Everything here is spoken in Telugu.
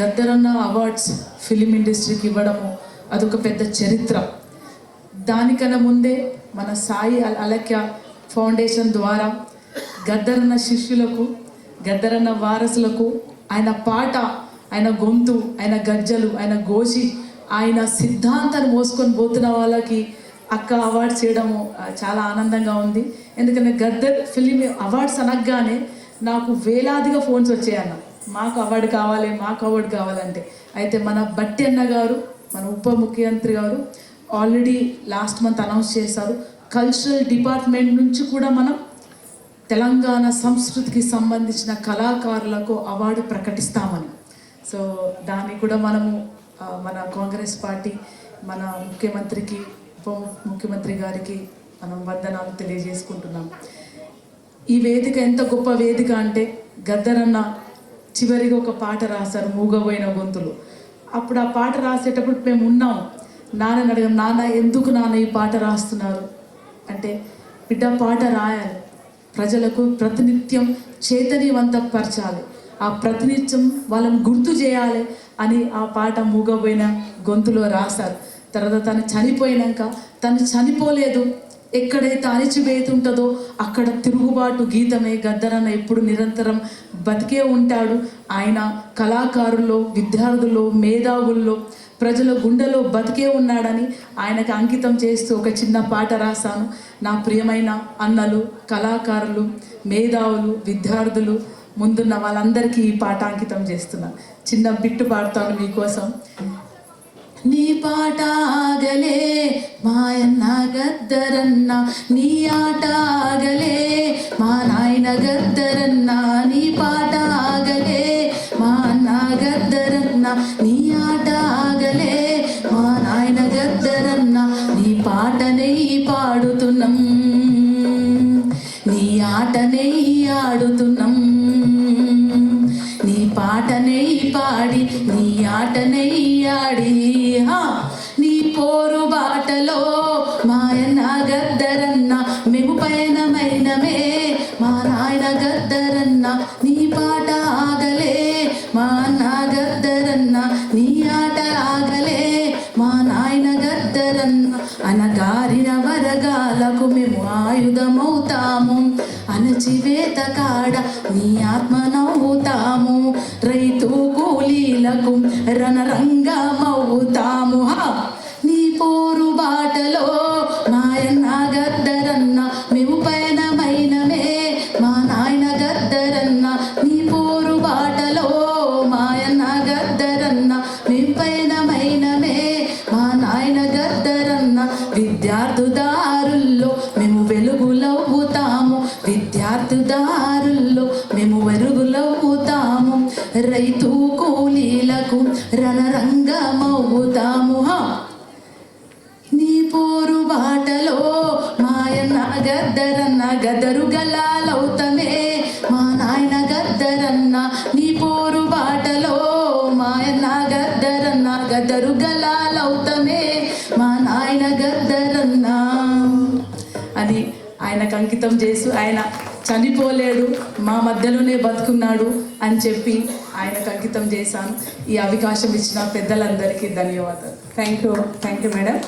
గద్దరన్న అవార్డ్స్ ఫిలిం ఇండస్ట్రీకి ఇవ్వడము అదొక పెద్ద చరిత్ర. దానికన్నా ముందే మన సాయి అల- అలక్య ఫౌండేషన్ ద్వారా గద్దరన్న శిష్యులకు గద్దరన్న వారసులకు ఆయన పాట ఆయన గొంతు ఆయన గజ్జలు ఆయన గోచి ఆయన సిద్ధాంతాన్ని మోసుకొని పోతున్న వాళ్ళకి అక్క అవార్డు చేయడము చాలా ఆనందంగా ఉంది. ఎందుకంటే గద్దర్ ఫిలిం అవార్డ్స్ అనగానే నాకు వేలాదిగా ఫోన్స్ వచ్చాయన్న. మాకు అవార్డు కావాలి మాకు అవార్డు కావాలంటే. అయితే మన బట్టి అన్న గారు మన ఉప ముఖ్యమంత్రి గారు ఆల్రెడీ లాస్ట్ మంత్ అనౌన్స్ చేశారు. కల్చరల్ డిపార్ట్మెంట్ నుంచి కూడా మనం తెలంగాణ సంస్కృతికి సంబంధించిన కళాకారులకు అవార్డు ప్రకటిస్తామని. సో దాన్ని కూడా మనము మన కాంగ్రెస్ పార్టీ మన ముఖ్యమంత్రికి ఉప ముఖ్యమంత్రి గారికి మనం వందనాలు తెలియజేసుకుంటున్నాం. ఈ వేదిక ఎంత గొప్ప వేదిక అంటే గద్దరన్న చివరిగా ఒక పాట రాశారు మూగబోయిన గొంతులు. అప్పుడు ఆ పాట రాసేటప్పుడు మేము ఉన్నాం నాన్నని అడిగాం నాన్న ఎందుకు నాన్న ఈ పాట రాస్తున్నారు? అంటే బిడ్డ పాట రాయాలి. ప్రజలకు ప్రతినిత్యం చైతన్యవంతపరచాలి ఆ ప్రతినిత్యం వాళ్ళని గుర్తు చేయాలి అని ఆ పాట మూగబోయిన గొంతులో రాశారు. తర్వాత తను చనిపోయినాక తను చనిపోలేదు. ఎక్కడైతే అణిచివేత ఉంటుందో అక్కడ తిరుగుబాటు గీతమే గద్దరన్న ఎప్పుడు నిరంతరం బతికే ఉంటాడు. ఆయన కళాకారుల్లో విద్యార్థుల్లో మేధావుల్లో ప్రజల గుండెలో బతికే ఉన్నాడని ఆయనకు అంకితం చేస్తూ ఒక చిన్న పాట రాశాను. నా ప్రియమైన అన్నలు కళాకారులు మేధావులు విద్యార్థులు ముందున్న వాళ్ళందరికీ ఈ పాట అంకితం చేస్తున్నాను చిన్న బిట్టు పాడతాను మీకోసం. నీ పాట ఆగలే మాయన్న గద్దరన్న నీ ఆట ఆగలే మా నాయన గద్దరన్న నీ పాట ఆగలే మా అన్న గద్దరన్న నీ ఆట ఆగలే మా నాయన గద్దరన్న నీ పాటనే పాడుతున్నాం నీ ఆటనే ఆడి నీ ఆటనయ్యాడి. నీ పోరు బాటలో మాయన్న గద్దరన్న మేము పయనమైనమే. మా నాయన గద్దరన్న నీ పాట ఆగలే. మా అన్న గద్దరన్న నీ ఆట ఆగలే. మా నాయన గద్దరన్న అనగారిన వరగాలకు మేము ఆయుధమవుతాము. అణచివేత కాడ నీ ఆత్మ నవ్వుతాము. రైతు మనకు రణరంగమవుతాము నీ పోరు బాటలో మాయన్న గద్దరన్న మేము పయనమైనమే మా నాయన గద్దరన్న. నీ పోరు బాటలో మాయన్న గద్దరన్న మేము పయనమైనమే మా నాయన గద్దరన్న. విద్యార్థుదారుల్లో మేము వెలుగులవుతాము విద్యార్థుదారు రైతు కూలీలకు రణరంగమవుతాము. నీ పోరు బాటలో మాయన్న గద్దరన్న గదరు గలాలవుతమే మా నాయన గద్దరన్న నీ పోరు బాటలో మాయన్న గద్దరన్న గదరు గలాలవుతమే మా నాయన గద్దరన్న. అని ఆయనకు అంకితం చేసు ఆయన చనిపోలేడు మా మధ్యలోనే బతుకున్నాడు అని చెప్పి ఆయనకు అంకితం చేశాను. ఈ అవకాశం ఇచ్చిన పెద్దలందరికీ ధన్యవాదాలు. Thank you thank you madam